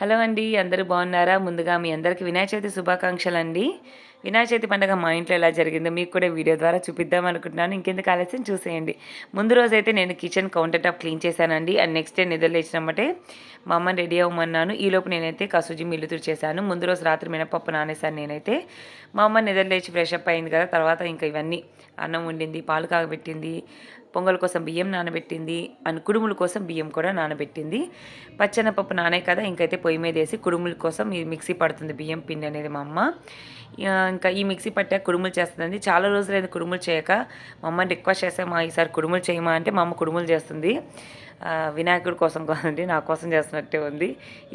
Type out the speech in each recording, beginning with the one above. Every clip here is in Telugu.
హలో అండి అందరూ బాగున్నారా? ముందుగా మీ అందరికీ వినాయక చవితి శుభాకాంక్షలు అండి వినాయక చవితి పండుగ మా ఇంట్లో ఎలా జరిగిందో మీకు కూడా వీడియో ద్వారా చూపిద్దాం అనుకుంటున్నాను. ఇంకెందుకు ఆలస్యం? చూసేయండి. ముందు రోజు అయితే నేను కిచెన్ కౌంటర్ టాప్ క్లీన్ చేశానండి. అండ్ నెక్స్ట్ డే నిద్ర లేచినమ్మటే మా అమ్మని రెడీ అవ్వమన్నాను. ఈలోపు నేనైతే కసూజి మిల్లుతురు చేశాను ముందు రోజు రాత్రి మినపప్పు నానేసాను నేనైతే. మా అమ్మ నిద్ర లేచి ఫ్రెష్ అప్ అయింది కదా తర్వాత ఇంకా ఇవన్నీ అన్నం వండింది పాలు కాగబెట్టింది పొంగల్ కోసం బియ్యం నానబెట్టింది అండ్ కుడుముల కోసం బియ్యం కూడా నానబెట్టింది. పచ్చెనపప్పు నానే కదా ఇంకైతే పొయ్యి మీద వేసి కుడుముల కోసం ఈ మిక్సీ పడుతుంది బియ్యం పిండి అనేది మా అమ్మ. ఇంకా ఈ మిక్సీ పట్టాక కుడుములు చేస్తుందండి. చాలా రోజులైంది కుడుములు చేయక. మా అమ్మని రిక్వెస్ట్ చేస్తే మా ఈసారి కుడుములు చేయమా? అంటే మా అమ్మ కుడుములు చేస్తుంది. వినాయకుడి కోసం కాదండి నా కోసం చేస్తున్నట్టే ఉంది.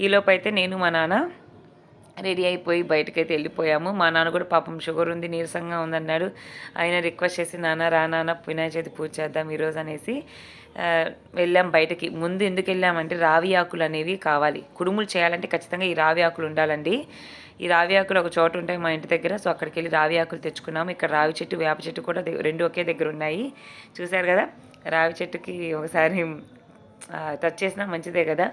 ఈలోపు అయితే నేను మా నాన్న రెడీ అయిపోయి బయటకైతే వెళ్ళిపోయాము. మా నాన్న కూడా పాపం షుగర్ ఉంది నీరసంగా ఉందన్నాడు. ఆయన రిక్వెస్ట్ చేసి నాన్న రా నాన్న వినాయక చవితి పూజ చేద్దాం ఈరోజు అనేసి వెళ్ళాం బయటకి. ముందు ఎందుకు వెళ్ళామంటే రావి ఆకులు అనేవి కావాలి. కుడుములు చేయాలంటే ఖచ్చితంగా ఈ రావి ఆకులు ఉండాలండి. ఈ రావి ఆకులు ఒక చోట ఉంటాయి మా ఇంటి దగ్గర. సో అక్కడికి వెళ్ళి రావి ఆకులు తెచ్చుకున్నాము. ఇక్కడ రావి చెట్టు వేప చెట్టు కూడా రెండు ఒకే దగ్గర ఉన్నాయి. చూశారు కదా? రావి చెట్టుకి ఒకసారి టచ్ చేసినా మంచిదే కదా?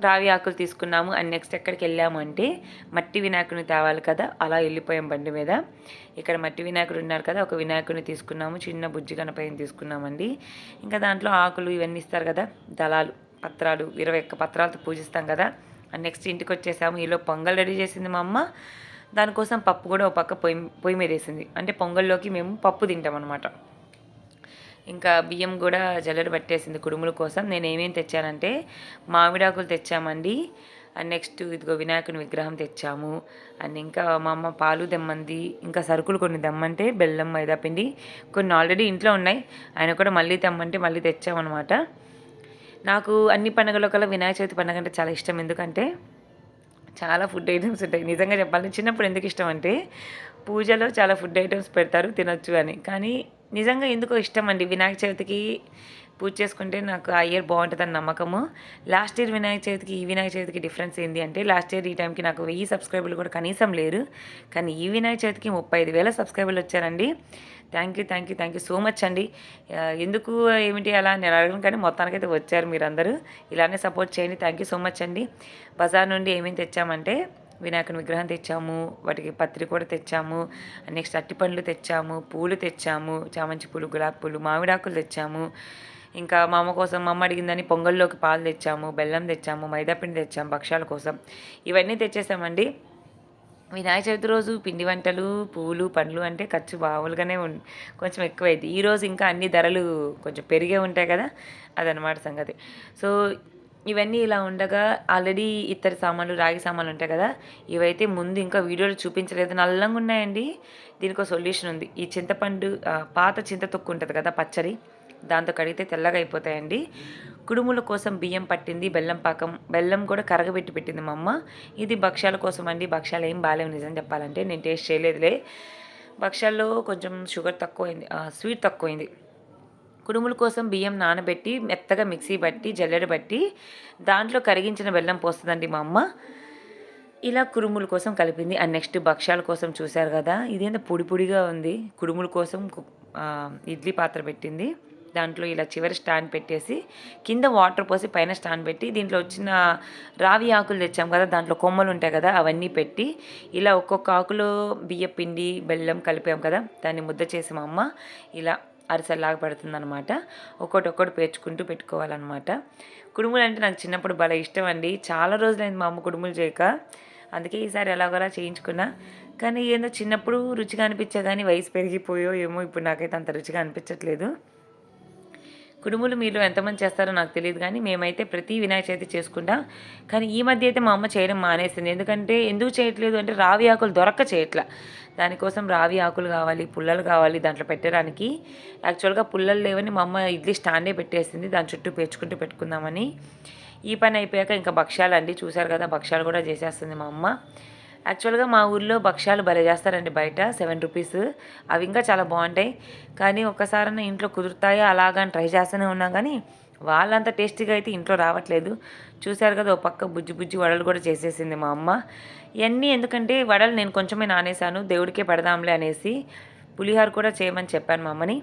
రావి ఆకులు తీసుకున్నాము. అండ్ నెక్స్ట్ ఎక్కడికి వెళ్ళాము అంటే మట్టి వినాయకుడిని తేవాలి కదా అలా వెళ్ళిపోయాం బండి మీద. ఇక్కడ మట్టి వినాయకుడు ఉన్నారు కదా ఒక వినాయకుడిని తీసుకున్నాము. చిన్న బుజ్జి గణపతిని తీసుకున్నామండి. ఇంకా దాంట్లో ఆకులు ఇవన్నీ ఇస్తారు కదా దళాలు పత్రాలు ఇరవై ఒక్క పత్రాలతో పూజిస్తాం కదా. అండ్ నెక్స్ట్ ఇంటికి వచ్చేసాము. ఈలో పొంగల్ రెడీ చేసింది మా అమ్మ. దానికోసం పప్పు కూడా ఒక పక్క పొయ్యి పొయ్యి మీద వేసింది. అంటే పొంగల్లోకి మేము పప్పు తింటాం అనమాట ఇంకా బియ్యం కూడా జల్లెడ పట్టేసింది కుడుముల కోసం. నేను ఏమేమి తెచ్చానంటే మామిడాకులు తెచ్చామండి. అండ్ నెక్స్ట్ ఇదిగో వినాయకుని విగ్రహం తెచ్చాము. అండ్ ఇంకా మా అమ్మ పాలు తెమ్మంది. ఇంకా సరుకులు కొన్ని తెమ్మంటే బెల్లం మైదా పిండి కొన్ని ఆల్రెడీ ఇంట్లో ఉన్నాయి. ఆయన కూడా మళ్ళీ తెమ్మంటే మళ్ళీ తెచ్చామన్నమాట. నాకు అన్ని పండుగల కల్లా వినాయక చవితి పండుగ అంటే చాలా ఇష్టం. ఎందుకంటే చాలా ఫుడ్ ఐటమ్స్ ఉంటాయి. నిజంగా చెప్పాలంటే చిన్నప్పుడు ఎందుకు ఇష్టం అంటే పూజలో చాలా ఫుడ్ ఐటమ్స్ పెడతారు తినొచ్చు అని. కానీ నిజంగా ఎందుకో ఇష్టం అండి వినాయక చవితికి పూజ చేసుకుంటే నాకు ఆ ఇయర్ బాగుంటుందని నమ్మకము. లాస్ట్ ఇయర్ వినాయక చవితికి ఈ వినాయక చవితికి డిఫరెన్స్ ఏంటి అంటే లాస్ట్ ఇయర్ ఈ టైంకి నాకు వెయ్యి సబ్స్క్రైబర్లు కూడా కనీసం లేరు. కానీ ఈ వినాయక చవితికి ముప్పై ఐదు వేల సబ్స్క్రైబర్లు వచ్చారండి. Thank you thank you thank you so much అండి. ఎందుకు ఏమిటి అలా నేను అడగను కానీ మొత్తానికైతే వచ్చారు మీరందరూ. ఇలానే సపోర్ట్ చేయండి. థ్యాంక్ యూ సో మచ్ అండి. బజార్ నుండి ఏమేమి తెచ్చామంటే వినాయకుని విగ్రహం తెచ్చాము వాటికి పత్రి కూడా తెచ్చాము నెక్స్ట్ అట్టిపండ్లు తెచ్చాము పూలు తెచ్చాము చామంతి పూలు గులాబీ పూలు మామిడాకులు తెచ్చాము. ఇంకా మా అమ్మ కోసం మా అమ్మ అడిగిందని పొంగల్లోకి పాలు తెచ్చాము బెల్లం తెచ్చాము మైదాపిండి తెచ్చాము భక్ష్యాల కోసం. ఇవన్నీ తెచ్చేసామండి. వినాయక చవితి రోజు పిండి వంటలు పూలు పండ్లు అంటే ఖర్చు మామూలుగానే ఉం కొంచెం ఎక్కువైంది ఈరోజు ఇంకా అన్ని ధరలు కొంచెం పెరిగే ఉంటాయి కదా అదనమాట సంగతి. సో ఇవన్నీ ఇలా ఉండగా ఆల్రెడీ ఇతర సామాన్లు రాగి సామాన్లు ఉంటాయి కదా ఇవైతే ముందు ఇంకా వీడియోలో చూపించలేదు. నల్లంగా ఉన్నాయండి. దీనికి ఒక సొల్యూషన్ ఉంది. ఈ చింతపండు పాత చింత తొక్కు ఉంటుంది కదా పచ్చడి దాంతో కడిగితే తెల్లగా అయిపోతాయండి. కుడుముల కోసం బియ్యం పట్టింది బెల్లం పాకం. బెల్లం కూడా కరగబెట్టి పెట్టింది మా అమ్మ. ఇది భక్ష్యాల కోసం అండి. భక్ష్యాలు ఏం బాగాలేవు నిజం చెప్పాలంటే. నేను టేస్ట్ చేయలేదులే. భక్ష్యాల్లో కొంచెం షుగర్ తక్కువైంది స్వీట్ తక్కువైంది. కుడుముల కోసం బియ్యం నానబెట్టి మెత్తగా మిక్సీ బట్టి జల్లెడ బట్టి దాంట్లో కరిగించిన బెల్లం పోస్తుందండి మా అమ్మ. ఇలా కురుముల కోసం కలిపింది. అండ్ నెక్స్ట్ భక్ష్యాల కోసం చూశారు కదా ఇదేంత పొడి పొడిగా ఉంది. కుడుముల కోసం ఇడ్లీ పాత్ర పెట్టింది. దాంట్లో ఇలా చివరి స్టాండ్ పెట్టేసి కింద వాటర్ పోసి పైన స్టాండ్ పెట్టి దీంట్లో వచ్చిన రావి ఆకులు తెచ్చాం కదా దాంట్లో కొమ్మలు ఉంటాయి కదా అవన్నీ పెట్టి ఇలా ఒక్కొక్క ఆకులో బియ్య పిండి బెల్లం కలిపాం కదా దాన్ని ముద్ద చేసి మా అమ్మ ఇలా అరిసెల్లాగా పెడుతుంది అనమాట ఒక్కొక్కటి ఒక్కటి పేర్చుకుంటూ పెట్టుకోవాలన్నమాట. కుడుములు అంటే నాకు చిన్నప్పుడు భలే ఇష్టం అండి చాలా రోజులైంది మా అమ్మ కుడుములు చేయక. అందుకే ఈసారి ఎలాగోలా చేయించుకున్నా. కానీ ఏందో చిన్నప్పుడు రుచిగా అనిపించే కానీ వయసు పెరిగిపోయో ఏమో ఇప్పుడు నాకైతే అంత రుచిగా అనిపించట్లేదు. కుడుములు మీరు ఎంతమంది చేస్తారో నాకు తెలియదు కానీ మేమైతే ప్రతి వినాయక చవితి చేసుకుంటాం. కానీ ఈ మధ్య అయితే మా అమ్మ చేయడం మానేసింది. ఎందుకంటే ఎందుకు చేయట్లేదు అంటే రావి ఆకులు దొరక్క చేయట్లా. దానికోసం రావి ఆకులు కావాలి పుల్లలు కావాలి దాంట్లో పెట్టడానికి. యాక్చువల్గా పుల్లలు లేవని మా అమ్మ ఇడ్లీ స్టాండే పెట్టేసింది. దాని చుట్టూ పేర్చుకుంటూ పెట్టుకుందామని. ఈ పని అయిపోయాక ఇంకా భక్ష్యాలు అండి. చూశారు కదా భక్ష్యాలు కూడా చేసేస్తుంది మా అమ్మ. యాక్చువల్గా మా ఊర్లో భక్ష్యాలు భలే చేస్తారండి బయట సెవెన్ రూపీస్. అవి ఇంకా చాలా బాగుంటాయి. కానీ ఒక్కసారైనా ఇంట్లో కుదురుతాయా అలాగని ట్రై చేస్తూనే ఉన్నాం కానీ వాళ్ళంత టేస్టీగా అయితే ఇంట్లో రావట్లేదు. చూశారు కదా ఓ పక్క బుజ్జి బుజ్జి వడలు కూడా చేసేసింది మా అమ్మ. ఇవన్నీ ఎందుకంటే వడలు నేను కొంచెమే నానేసాను దేవుడికే పెడదాంలే అనేసి పులిహోర కూడా చేయమని చెప్పాను మా అమ్మని.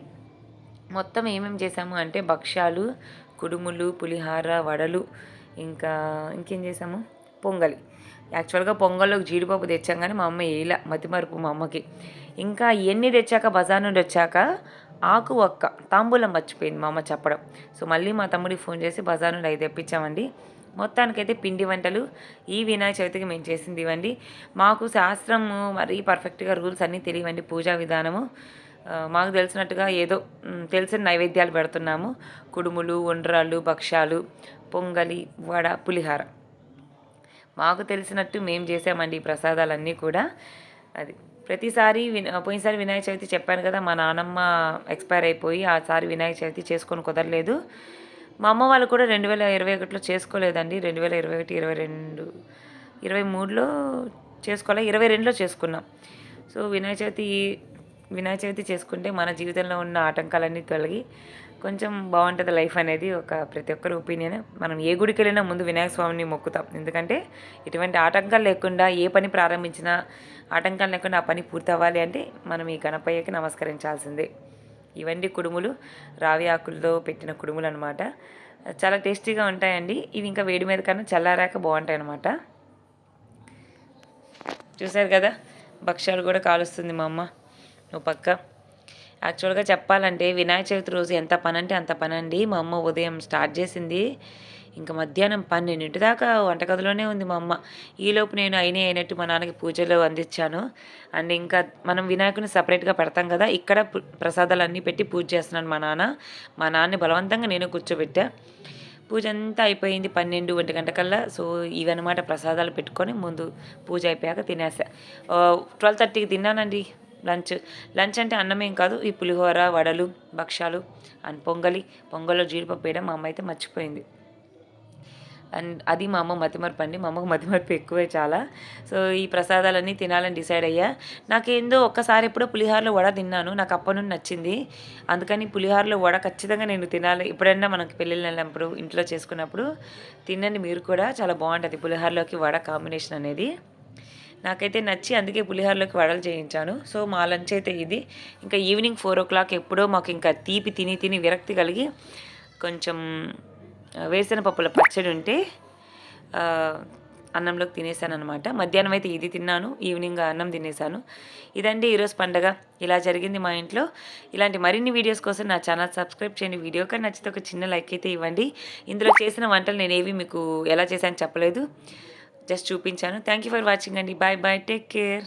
మొత్తం ఏమేమి చేసాము అంటే భక్ష్యాలు కుడుములు పులిహార వడలు ఇంకా ఇంకేం చేసాము పొంగలి. యాక్చువల్గా పొంగల్లోకి జీడిపప్పు తెచ్చాం కానీ మా అమ్మ వేయలే మతిమరుపు మా అమ్మకి. ఇంకా ఇవన్నీ తెచ్చాక బజార్ నుండి వచ్చాక ఆకు ఒక్క తాంబూలం మర్చిపోయింది మా అమ్మ చెప్పడం. సో మళ్ళీ మా తమ్ముడికి ఫోన్ చేసి బజార్ నుండి అవి తెప్పించామండి. మొత్తానికైతే పిండి వంటలు ఈ వినాయక చవితికి మేము చేసింది ఇవ్వండి. మాకు శాస్త్రము మరీ పర్ఫెక్ట్గా రూల్స్ అన్నీ తెలియవండి పూజా విధానము. మాకు తెలిసినట్టుగా ఏదో తెలిసిన నైవేద్యాలు పెడుతున్నాము. కుడుములు ఉండ్రాళ్ళు భక్ష్యాలు పొంగలి వడ పులిహార. మాకు తెలిసినట్టు మేము చేసామండి ఈ ప్రసాదాలన్నీ కూడా. అది ప్రతిసారి విన పోయినసారి వినాయక చవితి చెప్పాను కదా మా నానమ్మ ఎక్స్పైర్ అయిపోయి ఆసారి వినాయక చవితి చేసుకొని కుదరలేదు. మా అమ్మ వాళ్ళు కూడా రెండు వేల ఇరవై ఒకటిలో చేసుకోలేదండి. రెండు వేల ఇరవై ఒకటి ఇరవై రెండు ఇరవై మూడులో చేసుకోలే ఇరవై రెండులో చేసుకున్నాం. సో వినాయక చవితి వినాయక చవితి చేసుకుంటే మన జీవితంలో ఉన్న ఆటంకాలన్నీ తొలగి కొంచెం బాగుంటుంది లైఫ్ అనేది ఒక ప్రతి ఒక్కరి ఒపీనియన్. మనం ఏ గుడికి వెళ్ళినా ముందు వినాయక స్వామిని మొక్కుతాం. ఎందుకంటే ఇటువంటి ఆటంకాలు లేకుండా ఏ పని ప్రారంభించినా ఆటంకాలు లేకుండా ఆ పని పూర్తవ్వాలి అంటే మనం ఈ గణపయ్యకి నమస్కరించాల్సిందే. ఇవన్నీ కుడుములు. రావి ఆకులతో పెట్టిన కుడుములు అనమాట చాలా టేస్టీగా ఉంటాయండి. ఇవి ఇంకా వేడి మీద కన్నా చల్లారాక బాగుంటాయి అనమాట చూసారు కదా? భక్ష్యాలు కూడా కాలుస్తుంది మా అమ్మ. ఓ పక్క. యాక్చువల్గా చెప్పాలంటే వినాయక చవితి రోజు ఎంత పని అంటే అంత పని అండి మా అమ్మ ఉదయం స్టార్ట్ చేసింది. ఇంకా మధ్యాహ్నం పన్నెండింటి దాకా వంటగదిలోనే ఉంది మా అమ్మ. ఈలోపు నేను అయినే అయినట్టు మా నాన్నకి పూజలు అందించాను. అండ్ ఇంకా మనం వినాయకుని సపరేట్గా పెడతాం కదా ఇక్కడ ప్రసాదాలు అన్నీ పెట్టి పూజ చేస్తున్నాను మా నాన్న. మా నాన్నని బలవంతంగా నేను కూర్చోబెట్టా. పూజ అంతా అయిపోయింది పన్నెండు ఒంటి గంట కల్లా. సో ఇవన్నమాట ప్రసాదాలు పెట్టుకొని ముందు పూజ అయిపోయాక తినేసా. ట్వెల్వ్ థర్టీకి తిన్నానండి. లంచ్. లంచ్ అంటే అన్నమేం కాదు ఈ పులిహోర వడలు భక్ష్యాలు అండ్ పొంగలి. పొంగల్లో జీడిపప్పు వేయడం మా అమ్మ అయితే మర్చిపోయింది. అండ్ అది మా అమ్మ మతిమరపు అండి. మా అమ్మకు మతిమరపు ఎక్కువే చాలా. సో ఈ ప్రసాదాలన్నీ తినాలని డిసైడ్ అయ్యా. నాకేందో ఒక్కసారి ఎప్పుడో పులిహోరలో వడ తిన్నాను. నాకు అప్పటి నుండి నచ్చింది. అందుకని పులిహోరలో వడ ఖచ్చితంగా నేను తినాలి. ఎప్పుడైనా మనకి పెళ్ళిళ్ళు వెళ్ళినప్పుడు ఇంట్లో చేసుకున్నప్పుడు తినండి మీరు కూడా. చాలా బాగుంటుంది పులిహోరలోకి వడ కాంబినేషన్ అనేది. నాకైతే నచ్చి అందుకే పులిహోరలోకి వడలు చేయించాను. సో మా లంచ్ అయితే ఇది. ఇంకా ఈవినింగ్ ఫోర్ ఓ క్లాక్ ఎప్పుడో మాకు ఇంకా తీపి తిని తిని విరక్తి కలిగి కొంచెం వేసిన పప్పుల పచ్చడి ఉంటే అన్నంలోకి తినేసాను అనమాట మధ్యాహ్నం అయితే ఇది తిన్నాను. ఈవినింగ్ అన్నం తినేసాను. ఇదండి ఈరోజు పండగ. ఇలా జరిగింది మా ఇంట్లో. ఇలాంటి మరిన్ని వీడియోస్ కోసం నా ఛానల్ సబ్స్క్రైబ్ చేయండి. వీడియో కానీ నచ్చితే ఒక చిన్న లైక్ అయితే ఇవ్వండి. ఇందులో చేసిన వంటలు నేనేవి మీకు ఎలా చేశాను చెప్పలేదు. జస్ట్ చూపించాను. థ్యాంక్ యూ ఫర్ వాచింగ్ అండి. Bye bye take care